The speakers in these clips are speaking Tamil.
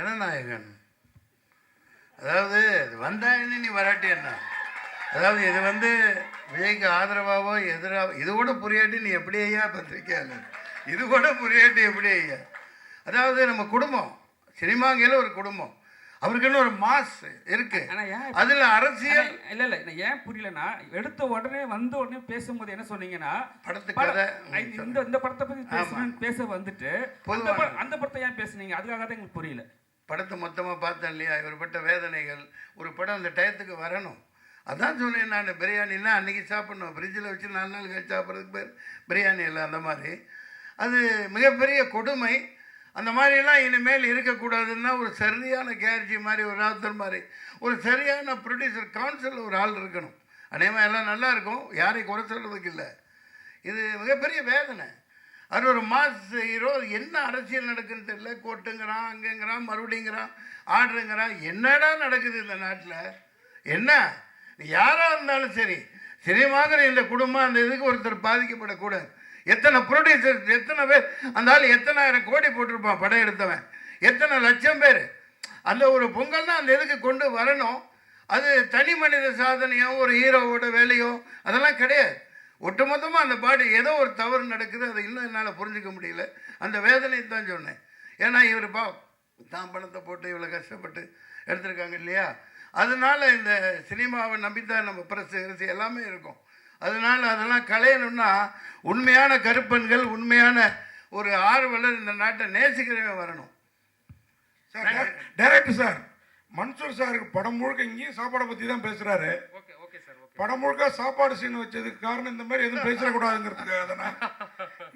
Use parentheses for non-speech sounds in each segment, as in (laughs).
ஜனநாயகன். அதாவது இது வந்தா என்ன நீ வராட்டி என்ன? அதாவது இது வந்து விஜய்க்கு ஆதரவாவோ எதிராக இது கூட புரியாட்டி நீ எப்படி ஐயா பத்திரிக்கையாளர்? இது கூட புரியாட்டி எப்படி ஐயா? அதாவது நம்ம குடும்பம் சினிமாங்கையில் ஒரு குடும்பம். அவருக்குன்னு ஒரு மாஸ் இருக்கு. அதுல அரசியல் இல்ல இல்ல ஏன் புரியலன்னா எடுத்த உடனே வந்த உடனே பேசும்போது என்ன சொன்னீங்கன்னா படத்து பட- கதை ஐ- இந்த இந்த படத்தை பத்தி பேச வந்துட்டு அந்த படத்தை ஏன் பேசுனீங்க? அதுக்காக தான் எங்களுக்கு புரியல. படத்தை மொத்தமாக பார்த்தேன் இல்லையா? இவர்பட்ட வேதனைகள். ஒரு படம் அந்த டயத்துக்கு வரணும். அதான் சொன்னேன் நான் பிரியாணிலாம் அன்றைக்கி சாப்பிட்ணும். ஃப்ரிட்ஜில் வச்சு நாலு நாள் கழிச்சு சாப்பிட்றதுக்கு பேர் பிரியாணி இல்லை அந்த மாதிரி. அது மிகப்பெரிய கொடுமை. அந்த மாதிரிலாம் இனிமேல் இருக்கக்கூடாதுன்னா ஒரு சரியான கேர்ஜி மாதிரி ஒரு ராத்தர் மாதிரி ஒரு சரியான ப்ரொடியூசர் கவுன்சில் ஒரு ஆள் இருக்கணும். அநேகமாக எல்லாம் நல்லா இருக்கும். யாரையும் குறை சொல்கிறதுக்கு இல்லை. இது மிகப்பெரிய வேதனை. அது ஒரு மாஸ் ஹீரோ என்ன அரசியல் நடக்குன்னு தெரியல. கோட்டுங்கிறான் அங்கேங்கிறான் மறுபடிங்கிறான் ஆர்டருங்கிறான். என்னடா நடக்குது இந்த நாட்டில்? என்ன? யாராக இருந்தாலும் சரி. சினிமாங்கிற இந்த குடும்பம் அந்த இதுக்கு ஒருத்தர் பாதிக்கப்படக்கூடாது. எத்தனை ப்ரொடியூசர் எத்தனை பேர் அந்த ஆள் எத்தனாயிரம் கோடி போட்டிருப்பான் படம் எடுத்தவன். எத்தனை லட்சம் பேர். அந்த ஒரு பொங்கல் தான் அந்த இதுக்கு கொண்டு வரணும். அது தனி மனித சாதனையோ ஒரு ஹீரோவோட வேலையோ அதெல்லாம் கிடையாது. ஒட்டுமொத்தமாக அந்த பாடி ஏதோ ஒரு தவறு நடக்குது அதை இன்னும் என்னால் புரிஞ்சுக்க முடியல. அந்த வேதனை தான் சொன்னேன். ஏன்னா இவர் பா தான் பணத்தை போட்டு இவ்வளோ கஷ்டப்பட்டு எடுத்திருக்காங்க இல்லையா? அதனால இந்த சினிமாவை நம்பித்தான் நம்ம பிரஸ் கிரஸ் எல்லாமே இருக்கும். அதனால அதெல்லாம் களையணும்னா உண்மையான கருப்பன்கள் உண்மையான ஒரு ஆர்வலர் இந்த நாட்டை நேசிக்கிறவன் வரணும். சார் டைரக்டர் சார் மன்சூர் சாருக்கு படம் முழுக்க இங்கேயும் சாப்பாடை பற்றி தான் பேசுகிறாரு ஓகே படம் முழுக்க சாப்பாடு சீன் வச்சதுக்கு காரணம் இந்த மாதிரி எதுவும் பேசிடக்கூடாதுங்கிறதுக்காக தானே?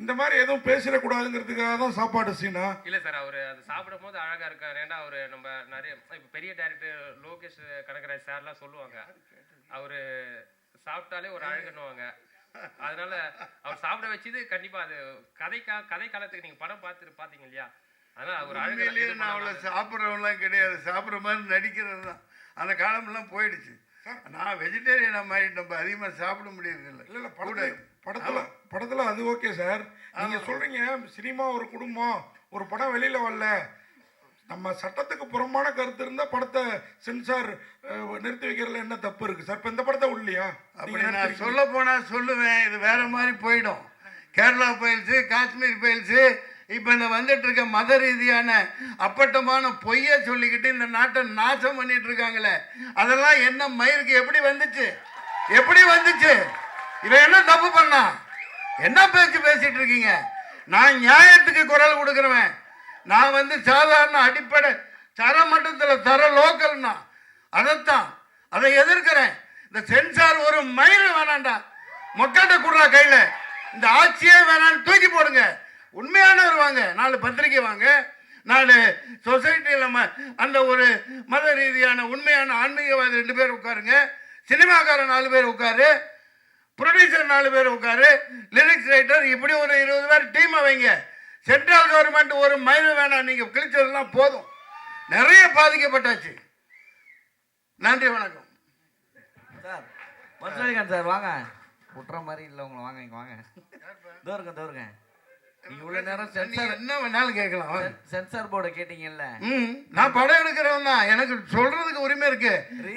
இந்த மாதிரி எதுவும் பேசிடக்கூடாதுங்கிறதுக்காக தான் சாப்பாடு சீனா? இல்ல சார் அவரு அது சாப்பிடும் போது அழகா இருக்காரு. ஏன்னா அவரு நம்ம நிறைய இப்ப பெரிய டேரக்டர் லோகேஷ் கனகராஜ் சார்லாம் சொல்லுவாங்க. அவரு சாப்பிட்டாலே ஒரு அழகுன்னுவாங்க. அதனால அவர் சாப்பிட வச்சது கண்டிப்பா அது கதைக்கா கதை காலத்துக்கு நீங்க படம் பார்த்து பாத்தீங்க இல்லையா? அதனால அவர் அழகு நான் அவ்வளோ சாப்பிட்றவங்களாம் கிடையாது. சாப்பிட்ற மாதிரி நடிக்கிறது தான் அந்த காலமெல்லாம் போயிடுச்சு. நான் வெஜிடேரியனாக மாதிரி நம்ம அதிகமாக சாப்பிட முடியறதில்ல. இல்லை இல்லை படத்துல படத்துல படத்துல அது ஓகே சார் நீங்க சொல்றீங்க சினிமா ஒரு குடும்பம் ஒரு படம் வெளியில வரல. நம்ம சட்டத்துக்கு புறம்பான கருத்து இருந்தா படத்தை சென்சார் நிறுத்தி வைக்கிறதுல என்ன தப்பு இருக்கு? சார் இப்ப இந்த படத்தை உள்ளியா அப்படி நான் சொல்ல போனால் சொல்லுவேன் இது வேற மாதிரி போயிடும். கேரளா பயில்ஸு காஷ்மீர் பயில்ஸு இப்போ இந்த வந்துட்டு இருக்க மத ரீதியான அப்பட்டமான பொய்யை சொல்லிக்கிட்டு இந்த நாட்டை நாசம் பண்ணிட்டு இருக்காங்களே. அதெல்லாம் என்ன மயிருக்கு எப்படி வந்துச்சு? எப்படி வந்துச்சு? இவன் என்ன தப்பு பண்ணா? என்ன பேச்சு பேசிட்டு இருக்கீங்க? நான் நியாயத்துக்கு குரல் கொடுக்குறவன். நான் வந்து சாதாரண அடிப்படை தர மட்டத்தில் தர லோக்கல்னா அதைத்தான் அதை எதிர்க்கிறேன். இந்த சென்சார் ஒரு மயிறு வேணாண்டா. மொக்கட்ட குடுறா கையில். இந்த ஆட்சியே வேணான்னு தூக்கி போடுங்க. உண்மையானவர் வாங்க. நாலு பத்திரிக்கை வாங்க. நாலு சொசைட்டியில் நம்ம அந்த ஒரு மத ரீதியான உண்மையான ஆன்மீகவாதி ரெண்டு பேர் உட்காருங்க. சினிமாக்காரன் நாலு பேர் உட்காரு. ப்ரொடியூசர் நாலு பேர் உட்காரு. லிரிக்ஸ் ரைட்டர் இப்படி ஒரு இருபது பேர் டீமை வைங்க. சென்ட்ரல் கவர்மெண்ட் ஒரு மைல் வேணாம் நீங்கள் கிழிச்சதுலாம் போதும். நிறைய பாதிக்கப்பட்டாச்சு. நன்றி வணக்கம். சார் மன்சூரிகான் சார் வாங்க. விட்டுற மாதிரி இல்லை உங்களை. வாங்க இங்கே வாங்க. தோருங்க தோருங்க. நீங்க இவ்வளோ நேரம் சென்சார் என்ன வேணாலும் கேட்கலாம். சென்சார் போர்டை கேட்டீங்கல்ல? நான் படம் எடுக்கிறவன் தான். எனக்கு சொல்றதுக்கு உரிமை இருக்கு.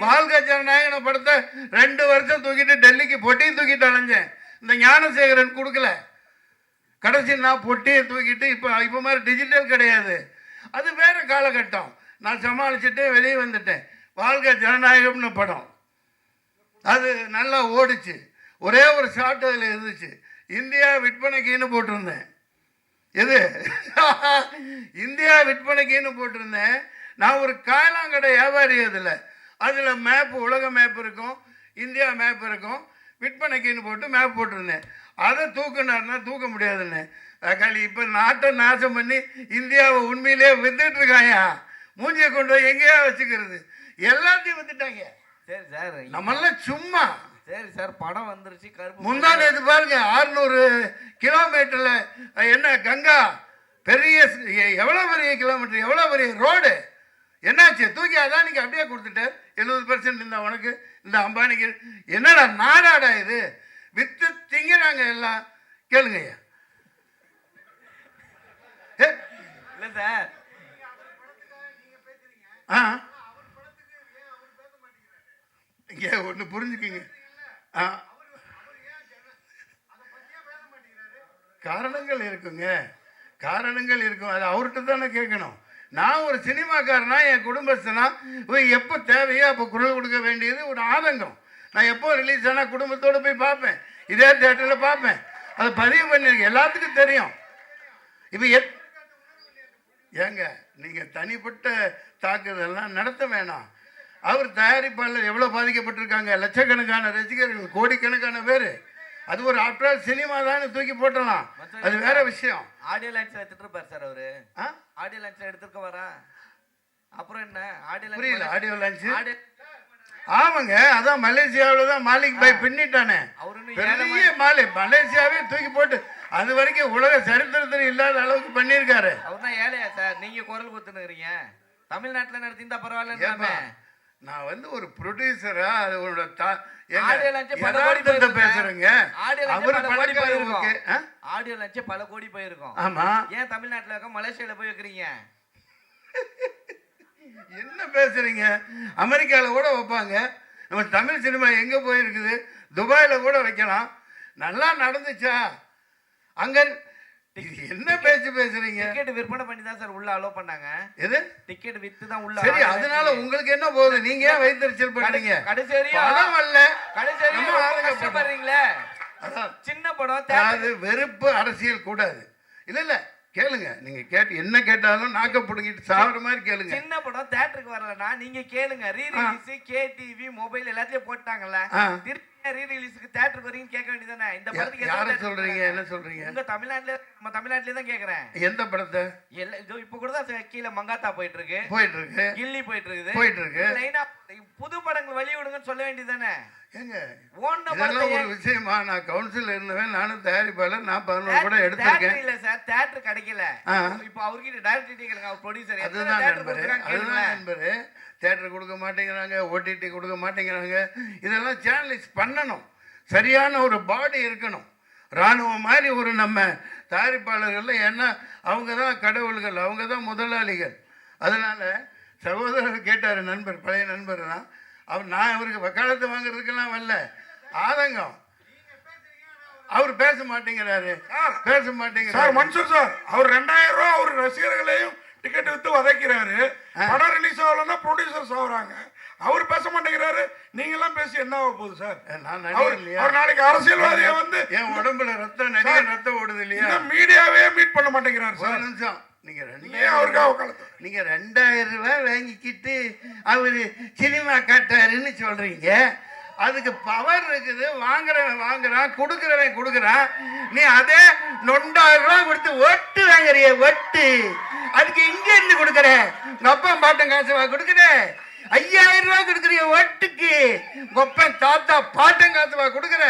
வாழ்க்கை ஜனநாயகன படத்தை ரெண்டு வருஷம் தூக்கிட்டு டெல்லிக்கு பொட்டியும் தூக்கிட்டு அலைஞ்சேன். இந்த ஞானசேகரன் கொடுக்கல. கடைசி நான் பொட்டியை தூக்கிட்டு இப்போ இப்போ மாதிரி டிஜிட்டல் கிடையாது. அது வேற காலகட்டம். நான் சமாளிச்சுட்டு வெளியே வந்துட்டேன். வாழ்க்கை ஜனநாயகம்னு படம். அது நல்லா ஓடிச்சு. ஒரே ஒரு ஷாட் அதில் இருந்துச்சு. இந்தியா விற்பனைக்குன்னு போட்டிருந்தேன். எது? (laughs) இந்தியா விற்பனைக்குன்னு போட்டிருந்தேன். நான் ஒரு காயலாங்கடை வியாபாரி அதில். அதில் மேப் உலக மேப் இருக்கும் இந்தியா மேப் இருக்கும். விற்பனைக்குன்னு போட்டு மேப் போட்டிருந்தேன். அதை தூக்குனாருன்னா தூக்க முடியாதுன்னு. அக்காளி இப்போ நாட்டை நாசம் பண்ணி இந்தியாவை உண்மையிலேயே வித்துட்டு இருக்காயா? மூஞ்சியை கொண்டு போய் எங்கேயா வச்சுக்கிறது? எல்லாத்தையும் வித்துட்டாங்க. சரி சார். நம்மெல்லாம் சும்மா சரி சார் படம் வந்துருச்சு கருப்பு முந்தா நேற்று பாருங்க ஆறுநூறு கிலோமீட்டர்ல என்ன கங்கா? பெரிய ஸ்- எ- எவ்வளவு பெரிய கிலோமீட்டர் எவ்வளவு பெரிய ரோடு? என்னாச்சு? தூக்கி அதானிக்கு அப்படியே கொடுத்துட்டார் எழுபது பர்சன்ட் இந்த உனக்கு இந்த அம்பானிக்கு. என்னடா நாடாடா இது? வித்து திங்கிறாங்க எல்லாம். கேளுங்க ஐயா. ஏ, இல்லை சார். ஆ. இங்கே ஒன்று புரிஞ்சுக்கிங்க. காரணங்கள் இருக்குங்க. காரணங்கள் இருக்கும். அது அவர்கிட்ட தானே கேட்கணும். நான் ஒரு சினிமாக்காரனா என் குடும்பஸ்தனா எப்போ தேவையோ அப்போ குரல் கொடுக்க வேண்டியது ஒரு ஆதங்கம். நான் எப்போ ரிலீஸ் ஆனால் குடும்பத்தோடு போய் பார்ப்பேன். இதே தேட்டரில் பார்ப்பேன். அதை பதிவு பண்ணியிருக்கேன் எல்லாத்துக்கும் தெரியும். இப்போ எத் ஏங்க நீங்கள் தனிப்பட்ட தாக்குதல்லாம் நடத்த வேணாம். அவர் தயாரிப்பாளர் எவ்வளோ பாதிக்கப்பட்டிருக்காங்க? லட்சக்கணக்கான ரசிகர்கள் கோடிக்கணக்கான பேர். அது ஒரு ஆஃப்டர் சினிமா தானே தூக்கி போட்டலாம் அது வேற விஷயம். ஆடியோ லான்ச்ல எடுத்துட்டு இருப்பாரு சார் அவரு. ஆடியோ லான்ச்ல எடுத்துருக்க வரா அப்புறம் என்ன? ஆடியோ புரியல ஆடியோ ஆடியோ ஆமாங்க அதான் மலேசியாவில் தான் மாலிக் பாய் பின்னிட்டானே. பெரிய மாலை மலேசியாவே தூக்கி போட்டு அது வரைக்கும் உலக சரித்திரத்தில் இல்லாத அளவுக்கு பண்ணியிருக்காரு. அவர் தான் ஏழையா சார் நீங்க குரல் கொடுத்துனுக்குறீங்க தமிழ்நாட்டுல நடத்திருந்தா ஏப்பா, பரவாயில்லன்னு நான் வந்து ஒரு ப்ரொடியூசரா அது ஒரு தா- போயிருக்கும் பேசுறேங்க. அவர் பல கோடி பணக்காரர் போயிருக்கும். ஓகே ஆ? ஆடியோ லான்ச்சே பல கோடி போயிருக்கும். ஆமா. ஏன் தமிழ்நாட்டுல இருக்க மலேசியால போய் வைக்கிறீங்க? (laughs) என்ன பேசுறீங்க? அமெரிக்கால கூட வைப்பாங்க. நம்ம தமிழ் சினிமா எங்க போயிருக்குது? துபாயில கூட வைக்கலாம். நல்லா நடந்துச்சா? அங்க என்ன பேச்சு பேசுறீங்க? டிக்கெட் விற்பனை பண்ணி தான் சார் உள்ள அலோ பண்ணாங்க. எது? டிக்கெட் வித்து தான் உள்ள சரி அதனால. உங்களுக்கு என்ன போகுது? நீங்க ஏன் வைத்தறிச்சல் பண்றீங்க? கடைசி வரையும் படம் அல்ல. கடைசி வரையும் நம்ம ரொம்ப ஆளுங்க கஷ்டப்படுறீங்களே சின்ன படம் அதாவது வெறுப்பு அரசியல் கூடாது. இல்ல இல்ல. கேளுங்க. நீங்க கேட்டு என்ன கேட்டாலும் நாக்க பிடுங்கிட்டு சாகுற மாதிரி கேளுங்க. சின்ன படம் தியேட்டருக்கு வரலனா நீங்க கேளுங்க. Re release K TV mobile எல்லாத்தையும் போட்டாங்கல்ல. திருப்பி ரீ ரிலீஸ்க்கு தியேட்டருக்கு வரீங்க கேட்க வேண்டியதானே இந்த படத்துக்கு யாரை சொல்றீங்க? என்ன சொல்றீங்க? உங்க தமிழ்நாட்டுல நம்ம தமிழ்நாட்டுல தான் கேக்குறேன் எந்த படத்தை? எல்லா இதோ இப்ப கூட தான் கீழே மங்காத்தா போயிட்டு இருக்கு. போயிட்டு இருக்கு. கில்லி போயிட்டு இருக்குது. போயிட்டு இருக்கு. லைனா புது படங்கள் வெளிய விடுங்கன்னு சொல்ல வேண்டியதானே ஏங்க ஒரு விஷயமா? நான் கவுன்சில் இருந்தவன் நானும் தயாரிப்பாளர் நான் பதினோரு கூட எடுத்திருக்கேன். இல்ல சார் தியேட்டர் கிடைக்கல. இப்போ அவர்கிட்ட டைரக்டர் கேளுங்க அவர் ப்ரொடியூசர் அதுதான் நண்பரு அதுதான் நண்பரு. தேட்டர் கொடுக்க மாட்டேங்கிறாங்க ஓடிடி கொடுக்க மாட்டேங்கிறாங்க. இதெல்லாம் சேனலைஸ் பண்ணணும். சரியான ஒரு பாடி இருக்கணும். ராணுவம் மாதிரி ஒரு நம்ம தயாரிப்பாளர்கள்ல ஏன்னா அவங்க தான் கடவுள்கள் அவங்க தான் முதலாளிகள். அதனால சகோதரர் கேட்டார் நண்பர் பழைய நண்பர் தான் அவர் நான் அவருக்கு வக்காலத்து வாங்குறதுக்கெல்லாம் வரல. ஆதங்கம். அவர் பேச மாட்டேங்கிறாரு. பேச சார் மாட்டேங்கிறாரு மன்சூர் சார் அவர் ரெண்டாயிரம் ரூபா அவர் ரசிகர்களையும் டிக்கெட் வித்து வதைக்கிறாரு. படம் ரிலீஸ் ஆகலன்னா ப்ரொடியூசர்ஸ் ஆகுறாங்க. அவர் பேச மாட்டேங்கிறாரு. நீங்க எல்லாம் பேசி என்ன ஆக போகுது சார்? நான் அவர் நாளைக்கு அரசியல்வாதியை வந்து என் உடம்புல ரத்தம் நடிகர் ரத்தம் ஓடுது இல்லையா? மீடியாவே மீட் பண்ண மாட்டேங்கிறாரு சார். நிமிஷம். நீங்க ஏன் ரெண்டாயிரம் அவருக்காக வக்காலத்து நீங்க ரெண்டாயிரம் ரூபாய் வாங்கிக்கிட்டு அவரு சினிமா காட்டாருன்னு சொல்றீங்க. அதுக்கு பவர் இருக்குது. வாங்குறவன் வாங்குறான் கொடுக்குறவன் கொடுக்குறான். நீ அதே நொண்டாயிரம் ரூபாய் கொடுத்து ஒட்டு வாங்குறிய ஒட்டு. அதுக்கு இங்க இருந்து கொடுக்குற? உங்க அப்பா பாட்டன் காசு வா கொடுக்குற? ஐயாயிரம் ரூபாய் கொடுக்குறிய ஒட்டுக்கு. உங்க தாத்தா பாட்டன் காசு வா கொடுக்குற?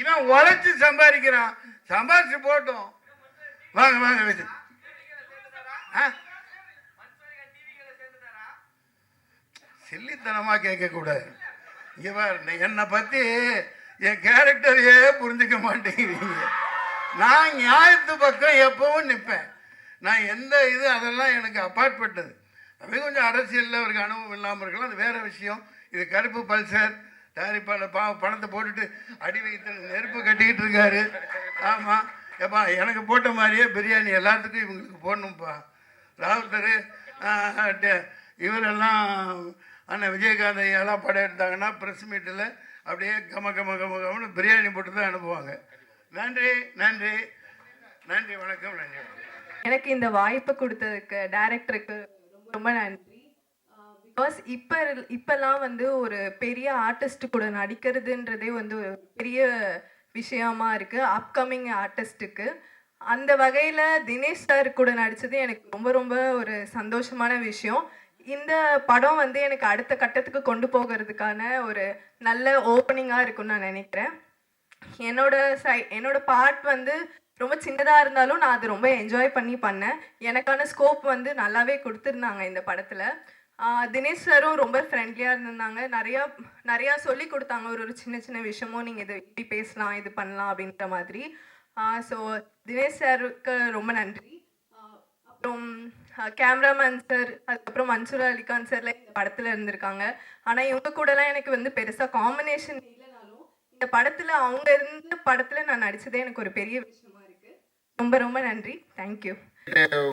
இவன் உழைச்சு சம்பாதிக்கிறான். சம்பாதிச்சு போட்டோம். வாங்க வாங்க சில்லித்தனமா கேட்கக்கூடாது இங்க பாரு என்னை பத்தி என் கேரக்டரையே புரிஞ்சுக்க மாட்டேங்கிறீங்க. நான் நியாயத்து பக்கம் எப்பவும் நிற்பேன் நான் எந்த இது அதெல்லாம் எனக்கு அப்பாற்பட்டது அது கொஞ்சம் அரசியலில் அவருக்கு அனுபவம் இல்லாமல் இருக்கலாம். அது வேற விஷயம். இது கருப்பு பல்சர். தயாரிப்பாளர் பா பணத்தை போட்டுட்டு அடி வைத்து நெருப்பு கட்டிக்கிட்டு இருக்காரு. ஆமாம் எப்பா எனக்கு போட்ட மாதிரியே பிரியாணி எல்லாத்துக்கும் இவங்களுக்கு போடணும்ப்பா ராவுத்தர் இவரெல்லாம் அண்ணன் விஜயகாந்த் ஐயாலாம் படம் எடுத்தாங்கன்னா ப்ரெஸ் மீட்டில் அப்படியே கம கம கம கமனு பிரியாணி போட்டு தான் அனுப்புவாங்க. நன்றி நன்றி. நன்றி வணக்கம் நன்றி எனக்கு இந்த வாய்ப்பு கொடுத்ததுக்கு டைரக்டருக்கு ரொம்ப ரொம்ப நன்றி. பிகாஸ் இப்போ இப்போல்லாம் வந்து ஒரு பெரிய ஆர்டிஸ்ட் கூட நடிக்கிறதுன்றதே வந்து ஒரு பெரிய விஷயமா இருக்குது அப்கமிங் ஆர்டிஸ்ட்டுக்கு அந்த வகையில் தினேஷ் சார் கூட நடித்தது எனக்கு ரொம்ப ரொம்ப ஒரு சந்தோஷமான விஷயம். இந்த படம் வந்து எனக்கு அடுத்த கட்டத்துக்கு கொண்டு போகிறதுக்கான ஒரு நல்ல ஓப்பனிங்காக இருக்கும்னு நான் நினைக்கிறேன். என்னோட சை என்னோட பார்ட் வந்து ரொம்ப சின்னதாக இருந்தாலும் நான் அது ரொம்ப என்ஜாய் பண்ணி பண்ணேன். எனக்கான ஸ்கோப் வந்து நல்லாவே கொடுத்துருந்தாங்க இந்த படத்தில். தினேஷ் சாரும் ரொம்ப ஃப்ரெண்ட்லியாக இருந்திருந்தாங்க நிறையா நிறையா சொல்லி கொடுத்தாங்க. ஒரு ஒரு சின்ன சின்ன விஷயமும். நீங்கள் இது இப்படி பேசலாம் இது பண்ணலாம் அப்படின்ற மாதிரி. ஸோ தினேஷ் சாருக்கு ரொம்ப நன்றி. அப்புறம் கேமராமேன் சார் அதுக்கப்புறம் மன்சூர் அலிகான் சார்லாம் இந்த படத்தில் இருந்திருக்காங்க. ஆனால் இவங்க கூடலாம் எனக்கு வந்து பெருசாக காம்பினேஷன் இல்லைனாலும் இந்த படத்தில் அவங்க இருந்த படத்தில் நான் நடிச்சதே எனக்கு ஒரு பெரிய விஷயமா இருக்கு. ரொம்ப ரொம்ப நன்றி. தேங்க்யூ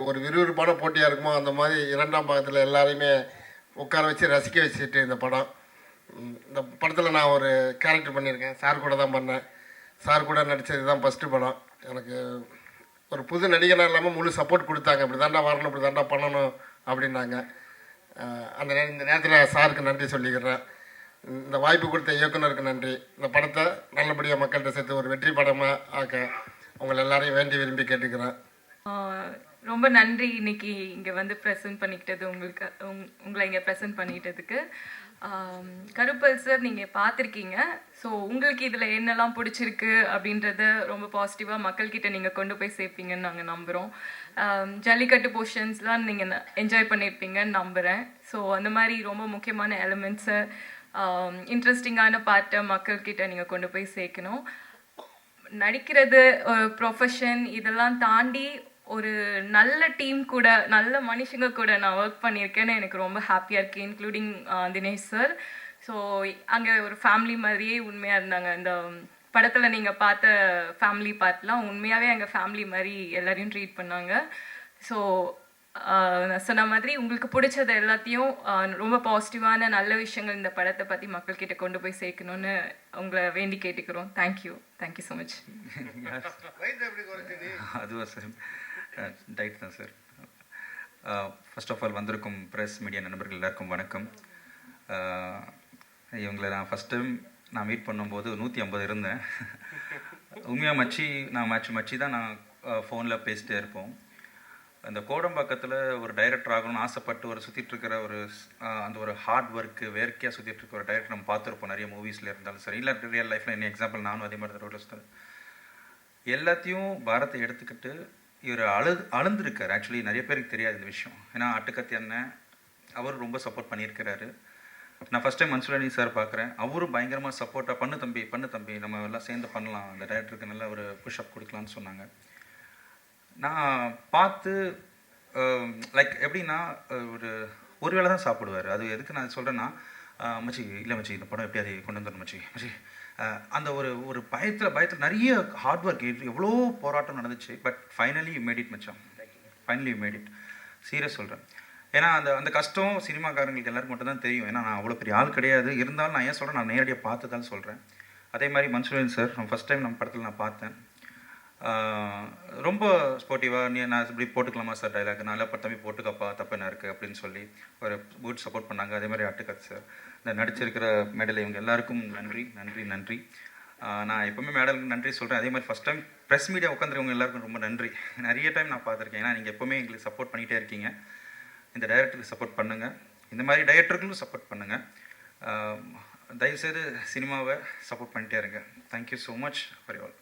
ஒரு விறுவிறுப்பான போட்டியாக இருக்குமோ அந்த மாதிரி இரண்டாம் பாகத்தில் எல்லாரையுமே உட்கார வச்சு ரசிக்க வச்சுட்டு இந்த படம். இந்த படத்தில் நான் ஒரு கேரக்டர் பண்ணியிருக்கேன். சார் கூட தான் பண்ணேன். சார் கூட நடித்தது தான் ஃபஸ்ட்டு படம். எனக்கு ஒரு புது நடிகனாக இல்லாமல் முழு சப்போர்ட் கொடுத்தாங்க. இப்படி தாண்டா வரணும் இப்படி தாண்டா பண்ணணும் அப்படின்னாங்க. அந்த நே இந்த நேரத்தில் சாருக்கு நன்றி சொல்லிக்கிறேன். இந்த வாய்ப்பு கொடுத்த இயக்குனருக்கு நன்றி. இந்த படத்தை நல்லபடியாக மக்கள்கிட்ட சேர்த்து ஒரு வெற்றி படமாக ஆக்க உங்களை எல்லாரையும் வேண்டி விரும்பி கேட்டுக்கிறேன். ரொம்ப நன்றி இன்னைக்கு இங்கே வந்து ப்ரெசென்ட் பண்ணிக்கிட்டது உங்களுக்கு உங்- உங்களை இங்கே ப்ரெசென்ட் பண்ணிக்கிட்டதுக்கு. கருப்பல் சார் நீங்கள் பார்த்துருக்கீங்க. ஸோ உங்களுக்கு இதில் என்னெல்லாம் பிடிச்சிருக்கு அப்படின்றத ரொம்ப பாசிட்டிவாக மக்கள்கிட்ட நீங்கள் கொண்டு போய் சேர்ப்பீங்கன்னு நாங்கள் நம்புகிறோம் ஜல்லிக்கட்டு போர்ஷன்ஸ்லாம் நீங்கள் என்ஜாய் பண்ணியிருப்பீங்கன்னு நம்புகிறேன் ஸோ அந்த மாதிரி ரொம்ப முக்கியமான எலமெண்ட்ஸை இன்ட்ரெஸ்டிங்கான பார்ட்டை மக்கள்கிட்ட நீங்கள் கொண்டு போய் சேர்க்கணும். நடிக்கிறது ப்ரொஃபஷன் இதெல்லாம் தாண்டி ஒரு நல்ல டீம் கூட நல்ல மனுஷங்க கூட நான் ஒர்க் பண்ணியிருக்கேன்னு எனக்கு ரொம்ப ஹாப்பியாக இருக்கு இன்க்ளூடிங் தினேஷ் சார் ஸோ அங்கே ஒரு ஃபேமிலி மாதிரியே உண்மையாக இருந்தாங்க. இந்த படத்தில் நீங்கள் பார்த்த ஃபேமிலி பார்ட்லாம் உண்மையாகவே எங்கள் ஃபேமிலி மாதிரி எல்லாரையும் ட்ரீட் பண்ணாங்க. ஸோ நான் சொன்ன மாதிரி உங்களுக்கு பிடிச்சது எல்லாத்தையும் ரொம்ப பாசிட்டிவான நல்ல விஷயங்கள் இந்த படத்தை பற்றி மக்கள்கிட்ட கொண்டு போய் சேர்க்கணும்னு உங்களை வேண்டி கேட்டுக்கிறோம். Thank you thank you so much அதுவா சார். டைட் தான் சார். ஃபர்ஸ்ட் ஆஃப் ஆல் வந்திருக்கும் ப்ரெஸ் மீடியா நண்பர்கள் எல்லாருக்கும் வணக்கம். இவங்களை நான் ஃபஸ்ட் டைம் நான் மீட் பண்ணும்போது நூற்றி ஐம்பது இருந்தேன். உண்மையாக மச்சி நான் மச்சி மச்சி தான் நான் ஃபோனில் பேசிட்டே இருப்போம். அந்த கோடம்பாக்கத்தில் ஒரு டைரக்டர் ஆகணும்னு ஆசைப்பட்டு ஒரு சுற்றிட்டுருக்கிற ஒரு அந்த ஒரு ஹார்ட் ஒர்க்கு வேர்க்கையாக சுற்றிட்டு இருக்க ஒரு டைரக்டர் நம்ம பார்த்துருப்போம். நிறைய மூவிஸில் இருந்தாலும் சரி இல்லை ரியல் லைஃப்பில் என்ன எக்ஸாம்பிள் நானும் அதே மாதிரி தான் ரோட்டில் சுற்றுறேன் எல்லாத்தையும் பாரத்தை எடுத்துக்கிட்டு இவர் அழு அழுந்திருக்கார். ஆக்சுவலி நிறைய பேருக்கு தெரியாது இந்த விஷயம். ஏன்னா அட்டுக்கத்தி அண்ணன் அவர் ரொம்ப சப்போர்ட் பண்ணியிருக்கிறாரு. நான் ஃபஸ்ட் டைம் மன்சூரணி சார் பார்க்குறேன் அவரும் பயங்கரமாக சப்போர்ட்டாக பண்ணு தம்பி பண்ணு தம்பி நம்ம எல்லாம் சேர்ந்து பண்ணலாம். அந்த டேரக்டருக்கு நல்ல ஒரு புஷ்அப் கொடுக்கலாம்னு சொன்னாங்க. நான் பார்த்து லைக் எப்படின்னா ஒரு ஒரு வேளை தான் சாப்பிடுவார். அது எதுக்கு நான் சொல்கிறேன்னா மச்சி இல்லை மச்சி இந்த படம் எப்படியாவது கொண்டு வந்துடணும் மச்சி? மச்சி அந்த ஒரு ஒரு பயத்தில் பயத்தில் நிறைய ஹார்ட் ஒர்க் எவ்வளோ போராட்டம் நடந்துச்சு but finally you made it மச்சான். Finally you made it serious சொல்கிறேன் ஏன்னா அந்த அந்த கஷ்டம் சினிமாக்காரங்களுக்கு எல்லாருக்கும் மட்டும் தான் தெரியும். ஏன்னா நான் அவ்வளோ பெரிய ஆள் கிடையாது. இருந்தாலும் நான் ஏன் சொல்கிறேன் நான் நேரடியாக பார்த்து தான் சொல்கிறேன் அதே மாதிரி மன்சூரியன் சார் நான் ஃபஸ்ட் டைம் நம்ம படத்தில் நான் பார்த்தேன். ரொம்ப ஸ்போர்ட்டிவாக நீ நான் இப்படி போட்டுக்கலாமா சார் டைலாக் நான் இல்லை தம்பி போட்டுக்கப்பா தப்பு என்ன இருக்குது அப்படின்னு சொல்லி ஒரு குட் சப்போர்ட் பண்ணாங்க. அதே மாதிரி அட்டுக்கத் சார் இந்த நடிச்சிருக்கிற மேடல் இவங்க எல்லாருக்கும் நன்றி நன்றி நன்றி. நான் எப்பவுமே மேடலுக்கு நன்றி சொல்கிறேன் அதே மாதிரி ஃபஸ்ட் டைம் ப்ரெஸ் மீடியா உட்காந்துருவங்க எல்லாருக்கும் ரொம்ப நன்றி. நிறைய டைம் நான் பார்த்துருக்கேன். ஏன்னா நீங்கள் எப்பவுமே எங்களுக்கு சப்போர்ட் பண்ணிகிட்டே இருக்கீங்க. இந்த டைரக்டருக்கு சப்போர்ட் பண்ணுங்கள் இந்த மாதிரி டைரக்டருக்கும் சப்போர்ட் பண்ணுங்கள் தயவுசெய்து சினிமாவை சப்போர்ட் பண்ணிட்டே இருங்க. Thank you so much for all